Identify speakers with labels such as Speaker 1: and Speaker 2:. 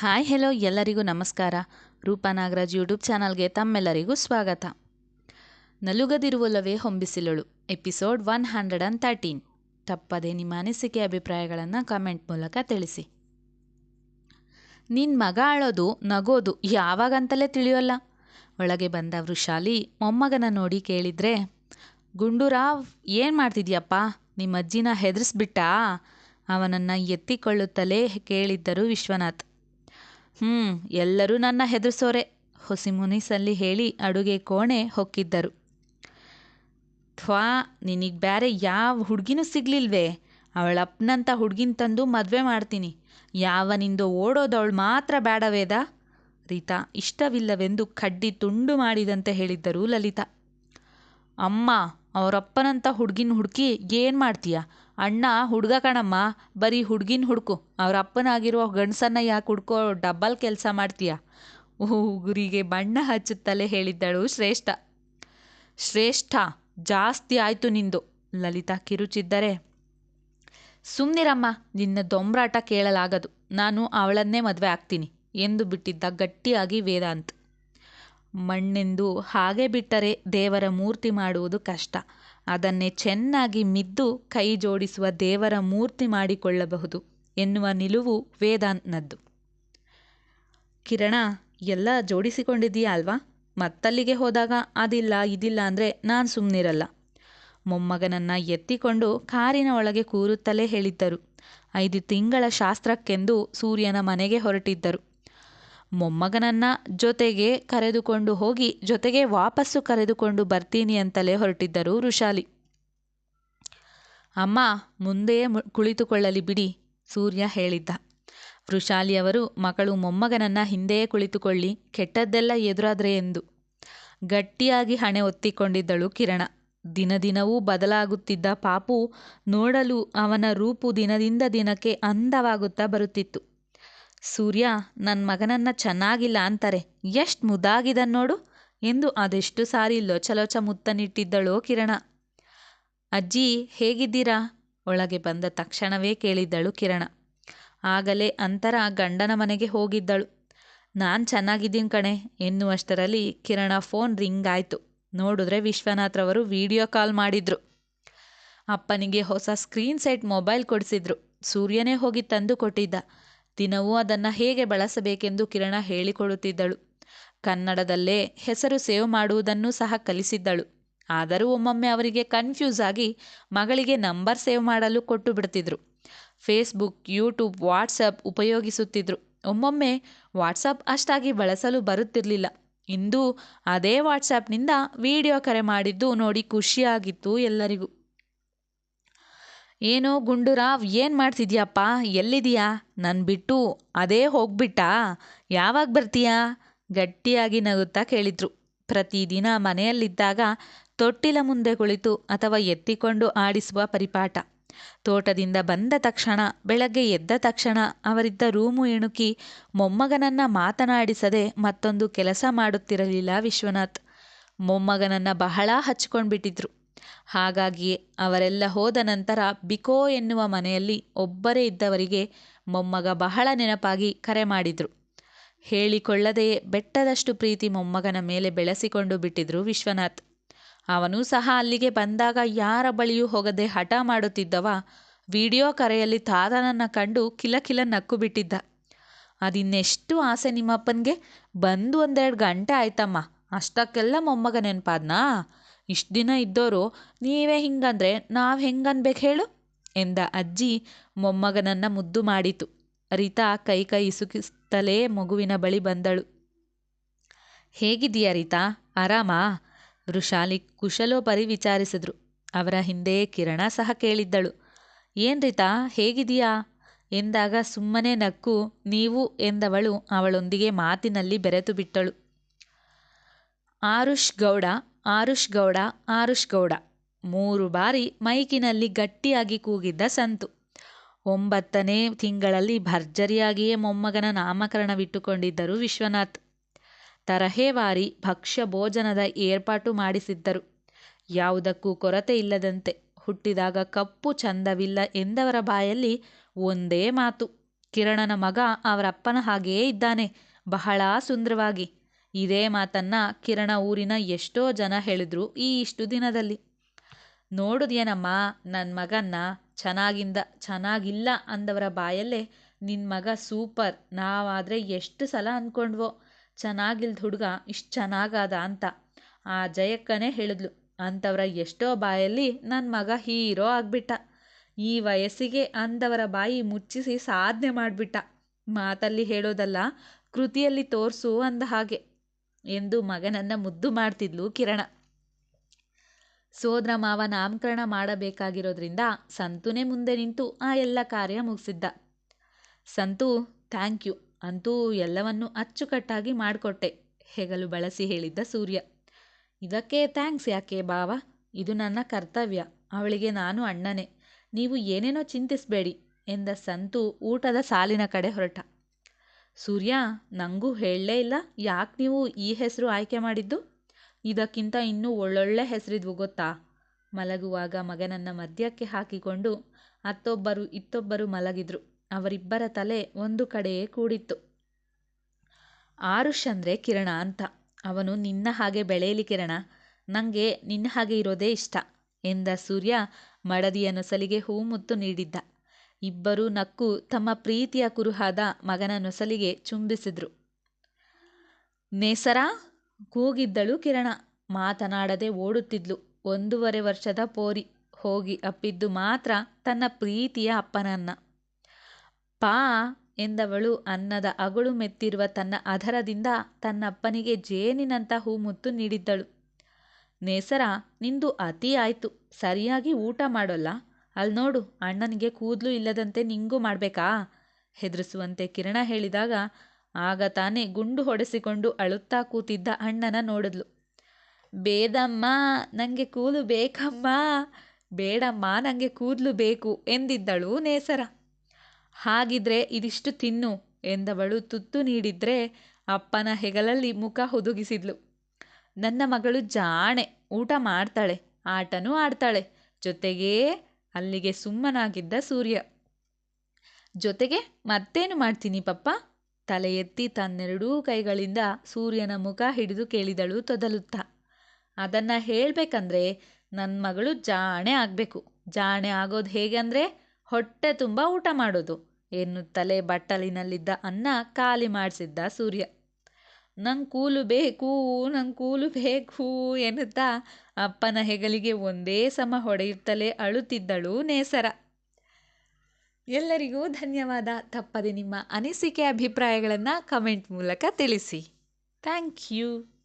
Speaker 1: Hi hello ಎಲ್ಲರಿಗೂ ನಮಸ್ಕಾರ. Roopa Nagaraj YouTube ಚಾನಲ್ಗೆ ತಮ್ಮೆಲ್ಲರಿಗೂ ಸ್ವಾಗತ. ನಲುಗದಿರುವಲ್ಲವೇ ಹೊಂಬಿಸಿಲಳು. Episode one hundred and thirteen ತಪ್ಪದೆ ನಿಮ್ಮ ಅನಿಸಿಕೆ ಅಭಿಪ್ರಾಯಗಳನ್ನು ಕಮೆಂಟ್ ಮೂಲಕ ತಿಳಿಸಿ. ನಿನ್ನ ಮಗ ಅಳೋದು, ನಗೋದು ಯಾವಾಗಂತಲೇ ತಿಳಿಯೋಲ್ಲ. ಒಳಗೆ ಬಂದ ವೃಷಾಲಿ ಮೊಮ್ಮಗನ ನೋಡಿ ಕೇಳಿದ್ರೆ, ಗುಂಡೂರಾವ್, ಏನು ಮಾಡ್ತಿದ್ಯಪ್ಪ? ನಿಮ್ಮ ಅಜ್ಜಿನ ಹೆದರಿಸ್ಬಿಟ್ಟಾ? ಅವನನ್ನು ಎತ್ತಿಕೊಳ್ಳುತ್ತಲೇ ಕೇಳಿದ್ದರು ವಿಶ್ವನಾಥ್. ಹ್ಞೂ ಎಲ್ಲರೂ ನನ್ನ ಹೆದರ್ಸೋರೆ ಹೊಸಿ ಮುನಿಸಲ್ಲಿ ಹೇಳಿ ಅಡುಗೆ ಕೋಣೆ ಹೊಕ್ಕಿದ್ದರು. ಥ್ವಾ, ನಿನಗೆ ಬೇರೆ ಯಾವ ಹುಡುಗಿನೂ ಸಿಗ್ಲಿಲ್ವೇ? ಅವಳಪ್ಪನಂಥ ಹುಡುಗಿನ ತಂದು ಮದುವೆ ಮಾಡ್ತೀನಿ. ಯಾವ ನಿಂದು ಓಡೋದವಳು ಮಾತ್ರ ಬೇಡವೇದ ರೀತಾ, ಇಷ್ಟವಿಲ್ಲವೆಂದು ಕಡ್ಡಿ ತುಂಡು ಮಾಡಿದಂತೆ ಹೇಳಿದ್ದರು ಲಲಿತಾ. ಅಮ್ಮ ಅವರಪ್ಪನಂಥ ಹುಡುಗಿನ ಹುಡುಕಿ ಏನು ಮಾಡ್ತೀಯ? ಅಣ್ಣ, ಹುಡುಗ ಕಣಮ್ಮ, ಬರೀ ಹುಡುಗಿನ ಹುಡುಕು. ಅವ್ರ ಅಪ್ಪನಾಗಿರುವ ಗಂಡಸನ್ನ ಯಾಕೆ ಹುಡ್ಕೋ ಡಬ್ಬಲ್ ಕೆಲಸ ಮಾಡ್ತೀಯ? ಗುರಿಗೆ ಬಣ್ಣ ಹಚ್ಚುತ್ತಲೇ ಹೇಳಿದ್ದಳು ಶ್ರೇಷ್ಠ. ಶ್ರೇಷ್ಠ, ಜಾಸ್ತಿ ಆಯಿತು ನಿಂದು. ಲಲಿತಾ ಕಿರುಚಿದ್ದರೆ ಸುಮ್ಮನಿರಮ್ಮ ನಿನ್ನ ದೊಂಬ್ರಾಟ ಕೇಳಲಾಗದು. ನಾನು ಅವಳನ್ನೇ ಮದುವೆ ಆಗ್ತೀನಿ ಎಂದು ಬಿಟ್ಟಿದ್ದ ಗಟ್ಟಿಯಾಗಿ ವೇದಾಂತ್. ಮಣ್ಣೆಂದು ಹಾಗೆ ಬಿಟ್ಟರೆ ದೇವರ ಮೂರ್ತಿ ಮಾಡುವುದು ಕಷ್ಟ. ಅದನ್ನೇ ಚೆನ್ನಾಗಿ ಮಿದ್ದು ಕೈ ಜೋಡಿಸುವ ದೇವರ ಮೂರ್ತಿ ಮಾಡಿಕೊಳ್ಳಬಹುದು ಎನ್ನುವ ನಿಲುವು ವೇದಾಂತ್ನದ್ದು. ಕಿರಣ, ಎಲ್ಲ ಜೋಡಿಸಿಕೊಂಡಿದ್ದೀಯಾ ಅಲ್ವಾ ಮತ್ತಲ್ಲಿಗೆ ಹೋದಾಗ ಅದಿಲ್ಲ, ಇದಿಲ್ಲ ಅಂದರೆ ನಾನು ಸುಮ್ಮನಿರಲ್ಲ ಮೊಮ್ಮಗನನ್ನು ಎತ್ತಿಕೊಂಡು ಕಾರಿನ ಒಳಗೆ ಕೂರುತ್ತಲೇ ಹೇಳಿದ್ದರು. ಐದು ತಿಂಗಳ ಶಾಸ್ತ್ರಕ್ಕೆಂದು ಸೂರ್ಯನ ಮನೆಗೆ ಹೊರಟಿದ್ದರು. ಮೊಮ್ಮಗನನ್ನ ಜೊತೆಗೆ ಕರೆದುಕೊಂಡು ಹೋಗಿ, ಜೊತೆಗೆ ವಾಪಸ್ಸು ಕರೆದುಕೊಂಡು ಬರ್ತೀನಿ ಅಂತಲೇ ಹೊರಟಿದ್ದರು ವೃಷಾಲಿ. ಅಮ್ಮ, ಮುಂದೆಯೇ ಕುಳಿತುಕೊಳ್ಳಲಿ ಬಿಡಿ, ಸೂರ್ಯ ಹೇಳಿದ್ದ. ವೃಷಾಲಿಯವರು ಮಗಳು ಮೊಮ್ಮಗನನ್ನ ಹಿಂದೆಯೇ ಕುಳಿತುಕೊಳ್ಳಿ, ಕೆಟ್ಟದ್ದೆಲ್ಲ ಎದುರಾದ್ರೆ ಎಂದು. ಗಟ್ಟಿಯಾಗಿ ಹಣೆ ಒತ್ತಿಕೊಂಡಿದ್ದಳು ಕಿರಣ. ದಿನದಿನವೂ ಬದಲಾಗುತ್ತಿದ್ದ ಪಾಪು ನೋಡಲು ಅವನ ರೂಪು ದಿನದಿಂದ ದಿನಕ್ಕೆ ಅಂದವಾಗುತ್ತಾ ಬರುತ್ತಿತ್ತು. ಸೂರ್ಯ ನನ್ನ ಮಗನನ್ನ ಚೆನ್ನಾಗಿಲ್ಲ ಅಂತಾರೆ. ಎಷ್ಟು ಮುದ್ದಾಗಿದನ್ ನೋಡು. ಎಂದು ಅದೆಷ್ಟು ಸಾರಿ ಲೊಚಲೊಚ ಮುತ್ತನಿಟ್ಟಿದ್ದಳೋ ಕಿರಣ. ಅಜ್ಜಿ, ಹೇಗಿದ್ದೀರಾ? ಒಳಗೆ ಬಂದ ತಕ್ಷಣವೇ ಕೇಳಿದ್ದಳು ಕಿರಣ. ಆಗಲೇ ಅಂತರ ಗಂಡನ ಮನೆಗೆ ಹೋಗಿದ್ದಳು. ನಾನು ಚೆನ್ನಾಗಿದ್ದೀನಿ ಕಣೆ, ಎನ್ನುವಷ್ಟರಲ್ಲಿ ಕಿರಣ ಫೋನ್ ರಿಂಗ್ ಆಯಿತು. ನೋಡಿದ್ರೆ ವಿಶ್ವನಾಥ್ರವರು ವಿಡಿಯೋ ಕಾಲ್ ಮಾಡಿದ್ರು. ಅಪ್ಪನಿಗೆ ಹೊಸ ಸ್ಕ್ರೀನ್ ಸೆಟ್ ಮೊಬೈಲ್ ಕೊಡಿಸಿದ್ರು. ಸೂರ್ಯನೇ ಹೋಗಿ ತಂದು ಕೊಟ್ಟಿದ್ದ. ದಿನವೂ ಅದನ್ನು ಹೇಗೆ ಬಳಸಬೇಕೆಂದು ಕಿರಣ ಹೇಳಿಕೊಡುತ್ತಿದ್ದಳು ಕನ್ನಡದಲ್ಲೇ ಹೆಸರು ಸೇವ್ ಮಾಡುವುದನ್ನು ಸಹ ಕಲಿಸಿದ್ದಳು. ಆದರೂ ಒಮ್ಮೊಮ್ಮೆ ಅವರಿಗೆ ಕನ್ಫ್ಯೂಸ್ ಆಗಿ ಮಗಳಿಗೆ ನಂಬರ್ ಸೇವ್ ಮಾಡಲು ಕೊಟ್ಟು ಬಿಡ್ತಿದ್ರು. ಫೇಸ್ಬುಕ್, ಯೂಟ್ಯೂಬ್, ವಾಟ್ಸಪ್ ಉಪಯೋಗಿಸುತ್ತಿದ್ದರು ಒಮ್ಮೊಮ್ಮೆ ವಾಟ್ಸಪ್ ಅಷ್ಟಾಗಿ ಬಳಸಲು ಬರುತ್ತಿರಲಿಲ್ಲ. ಇಂದು ಅದೇ ವಾಟ್ಸಪ್ನಿಂದ ವಿಡಿಯೋ ಕರೆ ಮಾಡಿದ್ದು ನೋಡಿ ಖುಷಿಯಾಗಿತ್ತು ಎಲ್ಲರಿಗೂ. ಏನೋ ಗುಂಡೂರಾವ್ ಏನು ಮಾಡ್ತಿದ್ಯಪ್ಪ? ಎಲ್ಲಿದೀಯಾ? ನನ್ನ ಬಿಟ್ಟು ಅದೇ ಹೋಗ್ಬಿಟ್ಟಾ. ಯಾವಾಗ ಬರ್ತೀಯಾ? ಗಟ್ಟಿಯಾಗಿ ನಗುತ್ತಾ ಕೇಳಿದ್ರು. ಪ್ರತಿದಿನ ಮನೆಯಲ್ಲಿದ್ದಾಗ ತೊಟ್ಟಿಲ ಮುಂದೆ ಕುಳಿತು ಅಥವಾ ಎತ್ತಿಕೊಂಡು ಆಡಿಸುವ ಪರಿಪಾಠ. ತೋಟದಿಂದ ಬಂದ ತಕ್ಷಣ, ಬೆಳಗ್ಗೆ ಎದ್ದ ತಕ್ಷಣ ಅವರಿದ್ದ ರೂಮು ಇಣುಕಿ ಮೊಮ್ಮಗನನ್ನ ಮಾತನಾಡಿಸದೆ ಮತ್ತೊಂದು ಕೆಲಸ ಮಾಡುತ್ತಿರಲಿಲ್ಲ ವಿಶ್ವನಾಥ್. ಮೊಮ್ಮಗನನ್ನ ಬಹಳ ಹಚ್ಕೊಂಡ್ಬಿಟ್ಟಿದ್ರು. ಹಾಗಾಗಿಯೇ ಅವರೆಲ್ಲ ಹೋದ ನಂತರ ಬಿಕೋ ಎನ್ನುವ ಮನೆಯಲ್ಲಿ ಒಬ್ಬರೇ ಇದ್ದವರಿಗೆ ಮೊಮ್ಮಗ ಬಹಳ ನೆನಪಾಗಿ ಕರೆ ಮಾಡಿದ್ರು. ಹೇಳಿಕೊಳ್ಳದೆಯೇ ಬೆಟ್ಟದಷ್ಟು ಪ್ರೀತಿ ಮೊಮ್ಮಗನ ಮೇಲೆ ಬೆಳೆಸಿಕೊಂಡು ಬಿಟ್ಟಿದ್ರು ವಿಶ್ವನಾಥ್. ಅವನೂ ಸಹ ಅಲ್ಲಿಗೆ ಬಂದಾಗ ಯಾರ ಬಳಿಯೂ ಹೋಗದೆ ಹಠ ಮಾಡುತ್ತಿದ್ದವ ವಿಡಿಯೋ ಕರೆಯಲ್ಲಿ ತಾತನನ್ನ ಕಂಡು ಕಿಲಕಿಲ ನಕ್ಕು ಬಿಟ್ಟಿದ್ದ ಅದಿನ್ನೆಷ್ಟು ಆಸೆ ನಿಮ್ಮಪ್ಪನಿಗೆ? ಬಂದು ಒಂದೆರಡು ಗಂಟೆ ಆಯ್ತಮ್ಮ. ಅಷ್ಟಕ್ಕೆಲ್ಲ ಮೊಮ್ಮಗ ನೆನಪಾದ್ನಾ? ಇಷ್ಟು ದಿನ ಇದ್ದೋರು, ನೀವೇ ಹಿಂಗಂದ್ರೆ ನಾವು ಹೆಂಗನ್ಬೇಕು ಹೇಳು? ಎಂದ ಅಜ್ಜಿ ಮೊಮ್ಮಗನನ್ನ ಮುದ್ದು ಮಾಡಿತು. ರೀತಾ ಕೈ ಕೈ ಇಸುಕಿಸುತ್ತಲೇ ಮಗುವಿನ ಬಳಿ ಬಂದಳು. ಹೇಗಿದೀಯಾ ರೀತಾ? ಆರಾಮಾ? ವೃಷಾಲಿ ಕುಶಲೋಪರಿ ವಿಚಾರಿಸಿದ್ರು. ಅವರ ಹಿಂದೆ ಕಿರಣ ಸಹ ಕೇಳಿದ್ದಳು. ಏನ್ ರೀತಾ? ಹೇಗಿದೀಯಾ ಎಂದಾಗ ಸುಮ್ಮನೆ ನಕ್ಕು, ನೀವು ಎಂದವಳು ಅವಳೊಂದಿಗೆ ಮಾತಿನಲ್ಲಿ ಬೆರೆತು ಬಿಟ್ಟಳು. ಆರುಷ್ ಗೌಡ ಆರುಷ್ ಗೌಡ ಆರುಷ್ ಗೌಡ. ಮೂರು ಬಾರಿ ಮೈಕಿನಲ್ಲಿ ಗಟ್ಟಿಯಾಗಿ ಕೂಗಿದ್ದ ಸಂತು. ಒಂಬತ್ತನೇ ತಿಂಗಳಲ್ಲಿ ಭರ್ಜರಿಯಾಗಿಯೇ ಮೊಮ್ಮಗನ ನಾಮಕರಣವಿಟ್ಟುಕೊಂಡಿದ್ದರು ವಿಶ್ವನಾಥ್. ತರಹೇವಾರಿ ಭಕ್ಷ್ಯ ಭೋಜನದ ಏರ್ಪಾಟು ಮಾಡಿಸಿದ್ದರು. ಯಾವುದಕ್ಕೂ ಕೊರತೆ ಇಲ್ಲದಂತೆ ಹುಟ್ಟಿದಾಗ ಕಪ್ಪು ಚಂದವಿಲ್ಲ ಎಂದವರ ಬಾಯಲ್ಲಿ ಒಂದೇ ಮಾತು, ಕಿರಣನ ಮಗ ಅವರಪ್ಪನ ಹಾಗೆಯೇ ಇದ್ದಾನೆ, ಬಹಳ ಸುಂದರವಾಗಿ. ಇದೇ ಮಾತನ್ನ ಕಿರಣ ಊರಿನ ಎಷ್ಟೋ ಜನ ಹೇಳಿದ್ರು ಈ ಇಷ್ಟು ದಿನದಲ್ಲಿ. ನೋಡುದೇನಮ್ಮ ನನ್ನ ಮಗನ್ನ ಚೆನ್ನಾಗಿಂದ ಚೆನ್ನಾಗಿಲ್ಲ ಅಂದವರ ಬಾಯಲ್ಲೇ ನಿನ್ನ ಮಗ ಸೂಪರ್, ನಾವಾದರೆ ಎಷ್ಟು ಸಲ ಅಂದ್ಕೊಂಡ್ವೋ ಚೆನ್ನಾಗಿಲ್ದ ಹುಡುಗ ಇಷ್ಟು ಚೆನ್ನಾಗಾದ ಅಂತ. ಆ ಜಯಕ್ಕನೇ ಹೇಳಿದ್ಲು, ಅಂಥವರ ಎಷ್ಟೋ ಬಾಯಲ್ಲಿ ನನ್ನ ಮಗ ಹೀರೋ ಆಗಿಬಿಟ್ಟ. ಈ ವಯಸ್ಸಿಗೆ ಅಂದವರ ಬಾಯಿ ಮುಚ್ಚಿಸಿ ಸಾಧನೆ ಮಾಡಿಬಿಟ್ಟ. ಮಾತಲ್ಲಿ ಹೇಳೋದಲ್ಲ, ಕೃತಿಯಲ್ಲಿ ತೋರಿಸು ಅಂದ ಹಾಗೆ. ಎಂದು ಮಗನನ್ನು ಮುದ್ದು ಮಾಡ್ತಿದ್ಲು ಕಿರಣ. ಸೋದರ ಮಾವ ನಾಮಕರಣ ಮಾಡಬೇಕಾಗಿರೋದ್ರಿಂದ ಸಂತುನೇ ಮುಂದೆ ನಿಂತು ಆ ಎಲ್ಲ ಕಾರ್ಯ ಮುಗಿಸಿದ್ದ. ಸಂತು, ಥ್ಯಾಂಕ್ ಯು ಅಂತೂ ಎಲ್ಲವನ್ನೂ ಅಚ್ಚುಕಟ್ಟಾಗಿ ಮಾಡಿಕೊಟ್ಟೆ, ಹೆಗಲು ಬಳಸಿ ಹೇಳಿದ್ದ ಸೂರ್ಯ. ಇದಕ್ಕೆ ಥ್ಯಾಂಕ್ಸ್ ಯಾಕೆ ಬಾವ? ಇದು ನನ್ನ ಕರ್ತವ್ಯ. ಅವಳಿಗೆ ನಾನು ಅಣ್ಣನೇ. ನೀವು ಏನೇನೋ ಚಿಂತಿಸಬೇಡಿ ಎಂದ ಸಂತು ಊಟದ ಸಾಲಿನ ಕಡೆ ಹೊರಟ. ಸೂರ್ಯ ನನಗೂ ಹೇಳಲೇ ಇಲ್ಲ. ಯಾಕೆ ನೀವು ಈ ಹೆಸರು ಆಯ್ಕೆ ಮಾಡಿದ್ದು? ಇದಕ್ಕಿಂತ ಇನ್ನೂ ಒಳ್ಳೊಳ್ಳೆ ಹೆಸರಿದ್ವು ಗೊತ್ತಾ? ಮಲಗುವಾಗ ಮಗನನ್ನ ಮಧ್ಯಕ್ಕೆ ಹಾಕಿಕೊಂಡು ಅತ್ತೊಬ್ಬರು ಇತ್ತೊಬ್ಬರು ಮಲಗಿದ್ರು. ಅವರಿಬ್ಬರ ತಲೆ ಒಂದು ಕಡೆಯೇ ಕೂಡಿತ್ತು. ಆರುಷ್ ಅಂದರೆ ಕಿರಣ ಅಂತ. ಅವನು ನಿನ್ನ ಹಾಗೆ ಬೆಳೆಯಲಿ ಕಿರಣ. ನನಗೆ ನಿನ್ನ ಹಾಗೆ ಇರೋದೇ ಇಷ್ಟ ಎಂದ ಸೂರ್ಯ ಮಡದಿಯ ನೊಸಲಿಗೆ ಹೂಮುತ್ತು ನೀಡಿದ್ದ. ಇಬ್ಬರೂ ನಕ್ಕು ತಮ್ಮ ಪ್ರೀತಿಯ ಕುರುಹಾದ ಮಗನ ನೊಸಲಿಗೆ ಚುಂಬಿಸಿದ್ರು. ನೇಸರ ಕೂಗಿದ್ದಳು ಕಿರಣ. ಮಾತನಾಡದೆ ಓಡುತ್ತಿದ್ಲು. ಒಂದೂವರೆ ವರ್ಷದ ಪೋರಿ. ಹೋಗಿ ಅಪ್ಪಿದ್ದು ಮಾತ್ರ ತನ್ನ ಪ್ರೀತಿಯ ಅಪ್ಪನನ್ನ. ಪಾ ಎಂದವಳು ಅನ್ನದ ಅಗಳು ಮೆತ್ತಿರುವ ತನ್ನ ಅಧರದಿಂದ ತನ್ನಪ್ಪನಿಗೆ ಜೇನಿನಂತ ಹೂಮುತ್ತು ನೀಡಿದ್ದಳು. ನೇಸರ, ನಿಂದು ಅತಿ ಆಯ್ತು. ಸರಿಯಾಗಿ ಊಟ ಮಾಡೋಲ್ಲ? ಅಲ್ಲಿ ನೋಡು, ಅಣ್ಣನಿಗೆ ಕೂದಲು ಇಲ್ಲದಂತೆ ನಿಂಗೂ ಮಾಡಬೇಕಾ? ಹೆದರಿಸುವಂತೆ ಕಿರಣ ಹೇಳಿದಾಗ ಆಗ ತಾನೇ ಗುಂಡು ಹೊಡೆಸಿಕೊಂಡು ಅಳುತ್ತಾ ಕೂತಿದ್ದ ಅಣ್ಣನ ನೋಡಿದ್ಲು. ಬೇದಮ್ಮ ನನಗೆ ಕೂದಲು ಬೇಕಮ್ಮ, ಬೇಡಮ್ಮ ನನಗೆ ಕೂದಲು ಬೇಕು ಎಂದಿದ್ದಳು ನೇಸರ. ಹಾಗಿದ್ರೆ ಇದಿಷ್ಟು ತಿನ್ನು ಎಂದವಳು ತುತ್ತು ನೀಡಿದ್ರೆ ಅಪ್ಪನ ಹೆಗಲಲ್ಲಿ ಮುಖ ಹುದುಗಿಸಿದ್ಲು. ನನ್ನ ಮಗಳು ಜಾಣೆ, ಊಟ ಮಾಡ್ತಾಳೆ, ಆಟನೂ ಆಡ್ತಾಳೆ, ಜೊತೆಗೇ ಅಲ್ಲಿಗೆ ಸುಮ್ಮನಾಗಿದ್ದ ಸೂರ್ಯ. ಜೊತೆಗೆ ಮತ್ತೇನು ಮಾಡ್ತೀನಿ ಪಪ್ಪ? ತಲೆ ಎತ್ತಿ ತನ್ನೆರಡೂ ಕೈಗಳಿಂದ ಸೂರ್ಯನ ಮುಖ ಹಿಡಿದು ಕೇಳಿದಳು ತೊದಲುತ್ತಾ. ಅದನ್ನ ಹೇಳಬೇಕಂದ್ರೆ ನನ್ನ ಮಗಳು ಜಾಣೆ ಆಗಬೇಕು. ಜಾಣೆ ಆಗೋದು ಹೇಗೆ ಅಂದರೆ ಹೊಟ್ಟೆ ತುಂಬ ಊಟ ಮಾಡೋದು ಎನ್ನುತ್ತಲೇ ಬಟ್ಟಲಿನಲ್ಲಿದ್ದ ಅನ್ನ ಖಾಲಿ ಮಾಡಿಸಿದ್ದ ಸೂರ್ಯ. ನಂಗೆ ಕೂಲು ಬೇಕು ನಂಗೆ ಕೂಲು ಬೇಕು ಎನ್ನುತ್ತಾ ಅಪ್ಪನ ಹೆಗಲಿಗೆ ಒಂದೇ ಸಮ ಹೊಡೆಯುತ್ತಲೇ ಅಳುತ್ತಿದ್ದಳು ನೇಸರ. ಎಲ್ಲರಿಗೂ ಧನ್ಯವಾದ. ತಪ್ಪದೆ ನಿಮ್ಮ ಅನಿಸಿಕೆ, ಅಭಿಪ್ರಾಯಗಳನ್ನು ಕಮೆಂಟ್ ಮೂಲಕ ತಿಳಿಸಿ. Thank you.